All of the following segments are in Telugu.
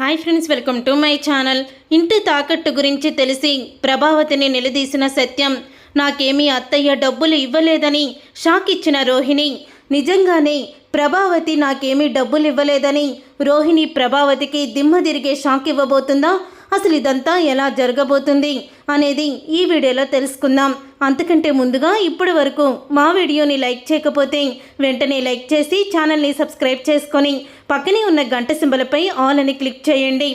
Hi friends welcome to my channel. ఇంటి తాకట్టు గురించి తెలిసి ప్రభావతిని నిలదీసిన సత్యం నాకేమీ అత్తయ్య డబ్బులు ఇవ్వలేదని షాక్ ఇచ్చిన రోహిణి. నిజంగానే ప్రభావతి నాకేమీ డబ్బులు ఇవ్వలేదని రోహిణి ప్రభావతికి దిమ్మ తిరిగే షాక్ ఇవ్వబోతుందా? అసలు ఇదంతా ఎలా జరగబోతుంది అనేది ఈ వీడియోలో తెలుసుకుందాం. అంతకంటే ముందుగా ఇప్పటి వరకు మా వీడియోని లైక్ చేయకపోతే వెంటనే లైక్ చేసి ఛానల్ని సబ్స్క్రైబ్ చేసుకొని పక్కనే ఉన్న గంట సింబలపై ఆల్ అని క్లిక్ చేయండి.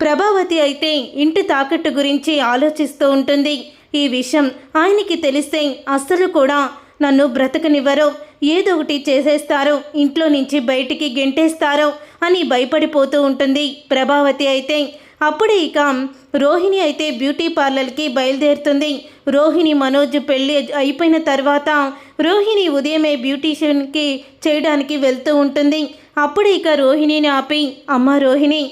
ప్రభావతి అయితే ఇంటి తాకట్టు గురించి ఆలోచిస్తూ ఉంటుంది. ఈ విషయం ఆయనకి తెలిస్తే అస్సలు కూడా నన్ను బ్రతకనివ్వరు. ఏదో ఒకటి చేసేస్తారో. ఇంట్లో నుంచి బయటికి గెంటేస్తారో అని భయపడిపోతూ ఉంటుంది ప్రభావతి అయితే. అప్పుడే ఇక రోహిణి అయితే బ్యూటీ పార్లర్కి బయలుదేరుతుంది. రోహిణి మనోజ్ పెళ్ళి అయిపోయిన తర్వాత రోహిణి ఉదయమే బ్యూటీషియన్కి చేయడానికి వెళ్తూ ఉంటుంది. అప్పుడే ఇక రోహిణిని ఆపి అమ్మ రోహిణి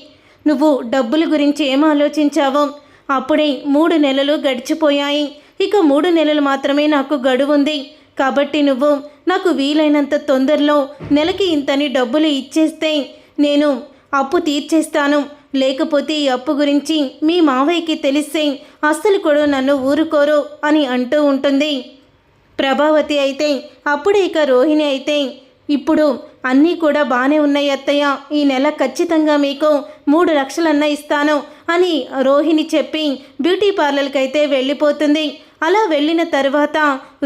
నువ్వు డబ్బుల గురించి ఏం ఆలోచించావో? అప్పుడే మూడు నెలలు గడిచిపోయాయి. ఇక మూడు నెలలు మాత్రమే నాకు గడువు ఉంది. కాబట్టి నువ్వు నాకు వీలైనంత తొందరలో నెలకి ఇంతని డబ్బులు ఇచ్చేస్తే నేను అప్పు తీర్చేస్తాను. లేకపోతే ఈ అప్పు గురించి మీ మావయ్యకి తెలిస్తే అస్సలు కూడా నన్ను ఊరుకోరు అని అంటూ ఉంటుంది. ప్రభావతి అయితే అప్పుడే ఇక రోహిణి అయితే ఇప్పుడు అన్నీ కూడా బాగానే ఉన్నాయి అత్తయ్య. ఈ నెల ఖచ్చితంగా మీకు మూడు లక్షలన్నా ఇస్తాను అని రోహిణి చెప్పి బ్యూటీ పార్లర్కి అయితే వెళ్ళిపోతుంది. అలా వెళ్ళిన తర్వాత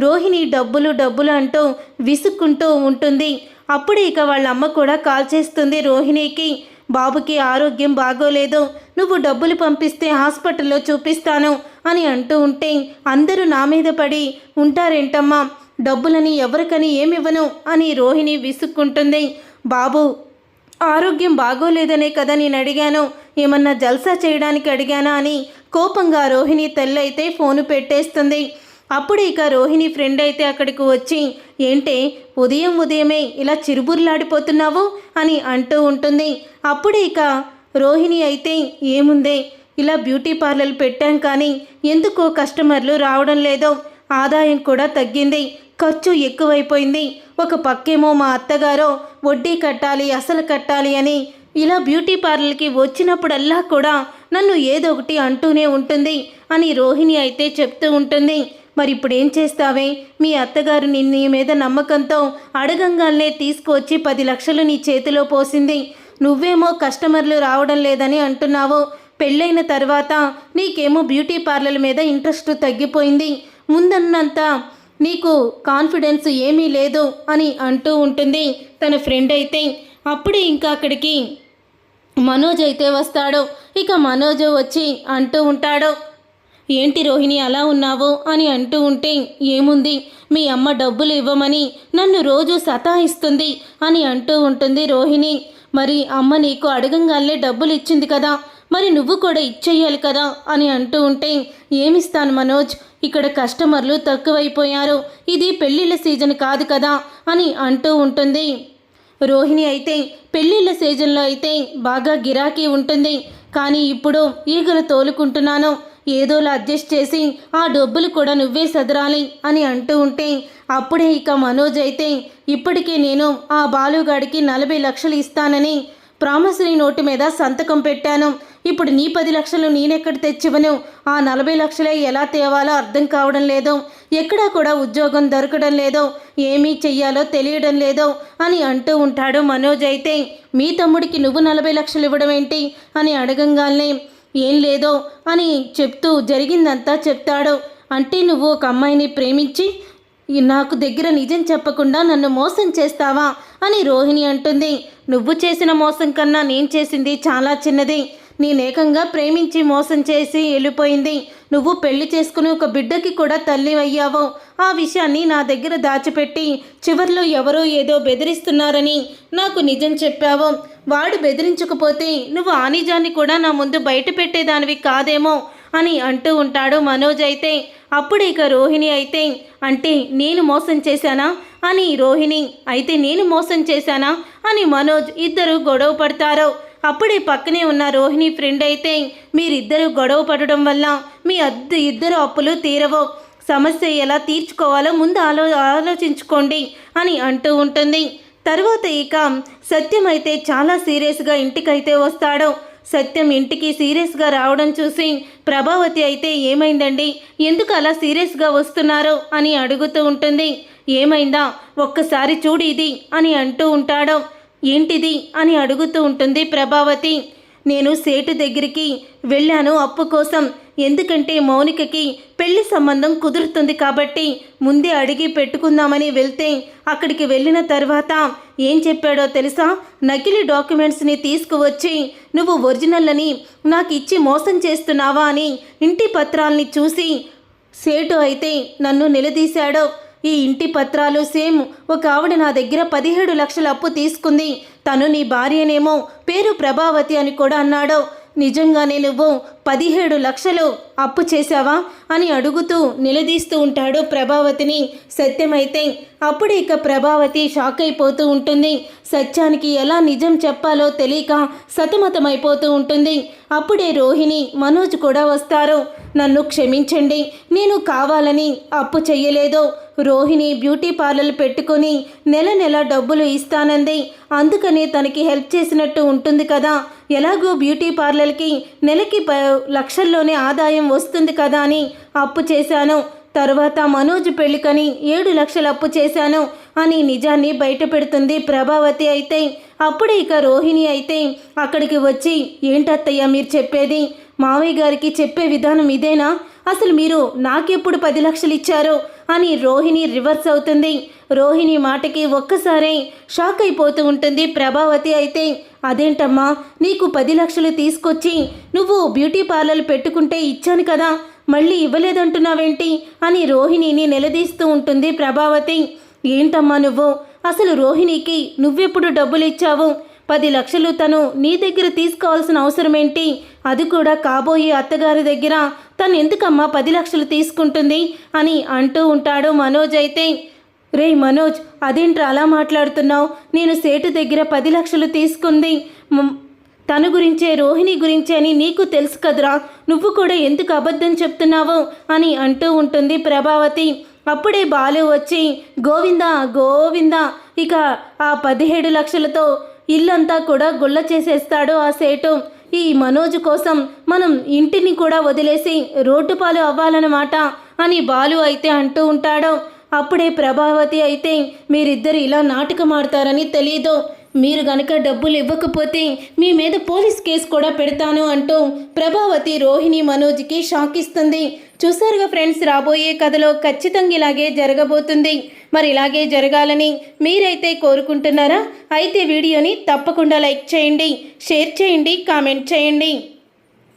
రోహిణి డబ్బులు డబ్బులు అంటూ విసుక్కుంటూ ఉంటుంది. అప్పుడే ఇక వాళ్ళ అమ్మ కూడా కాల్ చేస్తుంది రోహిణికి. బాబుకి ఆరోగ్యం బాగోలేదు. నువ్వు డబ్బులు పంపిస్తే హాస్పిటల్లో చూపిస్తాను అని అంటూ ఉంటే అందరూ నా మీద పడి ఉంటారేంటమ్మా? డబ్బులని ఎవరికని ఏమివ్వను అని రోహిణి విసుక్కుంటుంది. బాబు ఆరోగ్యం బాగోలేదనే కదా నేను అడిగాను. ఏమన్నా జల్సా చేయడానికి అడిగానా అని కోపంగా రోహిణి తెల్లైతే ఫోను పెట్టేస్తుంది. అప్పుడు ఇక రోహిణి ఫ్రెండ్ అయితే అక్కడికి వచ్చి ఏంటే ఉదయం ఉదయమే ఇలా చిరుబుర్లాడిపోతున్నావు? అని అంటూ ఉంటుంది. అప్పుడు ఇక రోహిణి అయితే ఏముందే ఇలా బ్యూటీ పార్లర్ పెట్టాం కానీ ఎందుకో కస్టమర్లు రావడం లేదో. ఆదాయం కూడా తగ్గింది. ఖర్చు ఎక్కువైపోయింది. ఒక పక్కేమో మా అత్తగారో వడ్డీ కట్టాలి అసలు కట్టాలి అని ఇలా బ్యూటీ పార్లర్కి వచ్చినప్పుడల్లా కూడా నన్ను ఏదో ఒకటి అంటూనే ఉంటుంది అని రోహిణి అయితే చెప్తూ ఉంటుంది. మరి ఇప్పుడు ఏం చేస్తావే? మీ అత్తగారు నీ నీ మీద నమ్మకంతో అడగంగానే తీసుకువచ్చి పది లక్షలు నీ చేతిలో పోసింది. నువ్వేమో కస్టమర్లు రావడం లేదని అంటున్నావు. పెళ్ళైన తర్వాత నీకేమో బ్యూటీ పార్లర్ మీద ఇంట్రెస్ట్ తగ్గిపోయింది. ముందన్నంత నీకు కాన్ఫిడెన్స్ ఏమీ లేదు అని అంటూ ఉంటుంది తన ఫ్రెండ్ అయితే. అప్పుడే ఇంకా అక్కడికి మనోజ్ అయితే వస్తాడు. ఇక మనోజ్ వచ్చి అంటూ ఉంటాడు. ఏంటి రోహిణి అలా ఉన్నావు అని అంటూ ఉంటే ఏముంది? మీ అమ్మ డబ్బులు ఇవ్వమని నన్ను రోజు సతాయిస్తుంది అని అంటూ ఉంటుంది రోహిణి. మరి అమ్మ నీకు అడగంగానే డబ్బులు ఇచ్చింది కదా మరి నువ్వు కూడా ఇచ్చేయాలి కదా అని అంటూ ఉంటే ఏమిస్తాను మనోజ్? ఇక్కడ కస్టమర్లు తక్కువైపోయారు. ఇది పెళ్ళిళ్ళ సీజన్ కాదు కదా అని అంటూ ఉంటుంది. రోహిణి అయితే పెళ్ళిళ్ళ సీజన్లో అయితే బాగా గిరాకీ ఉంటుంది. కానీ ఇప్పుడు ఈగలు తోలుకుంటున్నాను. ఏదోలా అడ్జస్ట్ చేసి ఆ డబ్బులు కూడా నువ్వే సదరాలి అని అంటూ ఉంటే అప్పుడే ఇక మనోజ్ అయితే ఇప్పటికే నేను ఆ బాలుగాడికి నలభై లక్షలు ఇస్తానని ప్రామిసరీ నోటు మీద సంతకం పెట్టాను. ఇప్పుడు నీ పది లక్షలు నేనెక్కడ తెచ్చివను ఆ నలభై లక్షలే ఎలా తేవాలో అర్థం కావడం లేదు. ఎక్కడా కూడా ఉద్యోగం దొరకడం లేదో. ఏమీ చెయ్యాలో తెలియడం లేదో అని అంటూ ఉంటాడు మనోజ్ అయితే మీ తమ్ముడికి నువ్వు నలభై లక్షలు ఇవ్వడం ఏంటి? అని అడగంగానే ఏం లేదో అని చెప్తూ జరిగిందంతా చెప్తాడు. అంటే నువ్వు ఒక అమ్మాయిని ప్రేమించి నాకు దగ్గర నిజం చెప్పకుండా నన్ను మోసం చేస్తావా అని రోహిణి అంటుంది. నువ్వు చేసిన మోసం కన్నా నేను చేసింది చాలా చిన్నది. నేనేకంగా ప్రేమించి మోసం చేసి వెళ్ళిపోయింది. నువ్వు పెళ్ళి చేసుకుని ఒక బిడ్డకి కూడా తల్లి అయ్యావు. ఆ విషయాన్ని నా దగ్గర దాచిపెట్టి చివర్లో ఎవరో ఏదో బెదిరిస్తున్నారని నాకు నిజం చెప్పావు. వాడు బెదిరించకపోతే నువ్వు ఆ నిజాన్ని కూడా నా ముందు బయట పెట్టేదానివి కాదేమో అని అంటూ ఉంటాడు మనోజ్ అయితే. అప్పుడు ఇక రోహిణి అయితే అంటే నేను మోసం చేశానా? అని రోహిణి అయితే నేను మోసం చేశానా? అని మనోజ్ ఇద్దరు గొడవ పడతారు. అప్పుడే పక్కనే ఉన్న రోహిణి ఫ్రెండ్ అయితే మీరిద్దరూ గొడవ పడడం వల్ల మీ అద్దు ఇద్దరు అప్పులు తీరవు. సమస్య ఎలా తీర్చుకోవాలో ముందు ఆలో ఆలోచించుకోండి అని అంటూ ఉంటుంది. తర్వాత ఇక సత్యం అయితే చాలా సీరియస్గా ఇంటికైతే వస్తాడు. సత్యం ఇంటికి సీరియస్గా రావడం చూసి ప్రభావతి అయితే ఏమైందండి? ఎందుకు అలా సీరియస్గా వస్తున్నారు? అని అడుగుతూ ఉంటుంది. ఏమైందా? ఒక్కసారి చూడు ఇది అని అంటూ ఉంటాడు. ఏంటిది అని అడుగుతూ ఉంటుంది ప్రభావతి. నేను సేటు దగ్గరికి వెళ్ళాను అప్పు కోసం. ఎందుకంటే మౌనికకి పెళ్ళి సంబంధం కుదురుతుంది కాబట్టి ముందే అడిగి పెట్టుకుందామని వెళ్తే అక్కడికి వెళ్ళిన తర్వాత ఏం చెప్పాడో తెలుసా? నకిలీ డాక్యుమెంట్స్ని తీసుకువచ్చి నువ్వు ఒరిజినల్ని నాకు ఇచ్చి మోసం చేస్తున్నావా? అని ఇంటి పత్రాల్ని చూసి సేటు అయితే నన్ను నిలదీశాడో. ఈ ఇంటి పత్రాలు సేమ్. ఒక ఆవిడ నా దగ్గర పదిహేడు లక్షల అప్పు తీసుకుంది. తను నీ భార్యనేమో పేరు ప్రభావతి అని కూడా అన్నాడు. నిజంగానే నువ్వు పదిహేడు లక్షలు అప్పు చేశావా? అని అడుగుతూ నిలదీస్తూ ఉంటాడు ప్రభావతిని. సత్యమైతే అప్పుడు ఇక ప్రభావతి షాక్ అయిపోతూ ఉంటుంది. సత్యానికి ఎలా నిజం చెప్పాలో తెలియక సతమతమైపోతూ ఉంటుంది. అప్పుడే రోహిణి మనోజ్ కూడా వస్తారు. నన్ను క్షమించండి నేను కావాలని అప్పు చెయ్యలేదు. రోహిణి బ్యూటీ పార్లర్ పెట్టుకొని నెల నెల డబ్బులు ఇస్తానంది. అందుకని తనకి హెల్ప్ చేసినట్టు ఉంటుంది కదా. ఎలాగో బ్యూటీ పార్లర్కి నెలకి ప లక్షల్లోనే ఆదాయం వస్తుంది కదా అని అప్పు చేశాను. తర్వాత మనోజ్ పెళ్ళికని ఏడు లక్షలు అప్పు చేశాను అని నిజాన్ని బయట పెడుతుంది ప్రభావతి అయితే. అప్పుడే ఇక రోహిణి అయితే అక్కడికి వచ్చి ఏంటత్తయ్య మీరు చెప్పేది? మావయ్య గారికి చెప్పే విధానం ఇదేనా? అసలు మీరు నాకెప్పుడు పది లక్షలు ఇచ్చారో? అని రోహిణి రివర్స్ అవుతుంది. రోహిణి మాటకి ఒక్కసారే షాక్ అయిపోతూ ఉంటుంది ప్రభావతి అయితే. అదేంటమ్మా నీకు పది లక్షలు తీసుకొచ్చి నువ్వు బ్యూటీ పార్లర్ పెట్టుకుంటే ఇచ్చాను కదా మళ్ళీ ఇవ్వలేదంటున్నావేంటి అని రోహిణిని నిలదీస్తూ ఉంటుంది ప్రభావతి. ఏంటమ్మా నువ్వు? అసలు రోహిణికి నువ్వెప్పుడు డబ్బులు ఇచ్చావు పది లక్షలు తను నీ దగ్గర తీసుకోవాల్సిన అవసరం ఏంటి అది కూడా కాబోయే అత్తగారి దగ్గర. తను ఎందుకమ్మా పది లక్షలు తీసుకుంటుంది అని అంటూ ఉంటాడు మనోజ్ అయితే. రే మనోజ్ అదేంట్రా అలా మాట్లాడుతున్నావు? నేను సేటు దగ్గర పది లక్షలు తీసుకుంది. తన గురించే రోహిణి గురించే అని నీకు తెలుసు కదరా. నువ్వు కూడా ఎందుకు అబద్ధం చెప్తున్నావు? అని అంటూ ఉంటుంది ప్రభావతి. అప్పుడే బాలు వచ్చి గోవిందా గోవిందా. ఇక ఆ పదిహేడు లక్షలతో ఇల్లంతా కూడా గుల్ల చేసేస్తాడు ఆ సేటు. ఈ మనోజ్ కోసం మనం ఇంటిని కూడా వదిలేసి రోడ్డు పాలు అవ్వాలన్నమాట అని బాలు అయితే అంటూ ఉంటాడు. అప్పుడే ప్రభావతి అయితే మీరిద్దరు ఇలా నాటకం ఆడతారని తెలియదు మీరు గనక డబ్బులు ఇవ్వకపోతే మీ మీద పోలీస్ కేసు కూడా పెడతాను అంటూ ప్రభావతి రోహిణి మనోజ్కి షాక్ ఇస్తుంది. చూసారుగా ఫ్రెండ్స్ రాబోయే కథలో ఖచ్చితంగా ఇలాగే జరగబోతుంది. మరి ఇలాగే జరగాలని మీరైతే కోరుకుంటున్నారా? అయితే వీడియోని తప్పకుండా లైక్ చేయండి షేర్ చేయండి కామెంట్ చేయండి.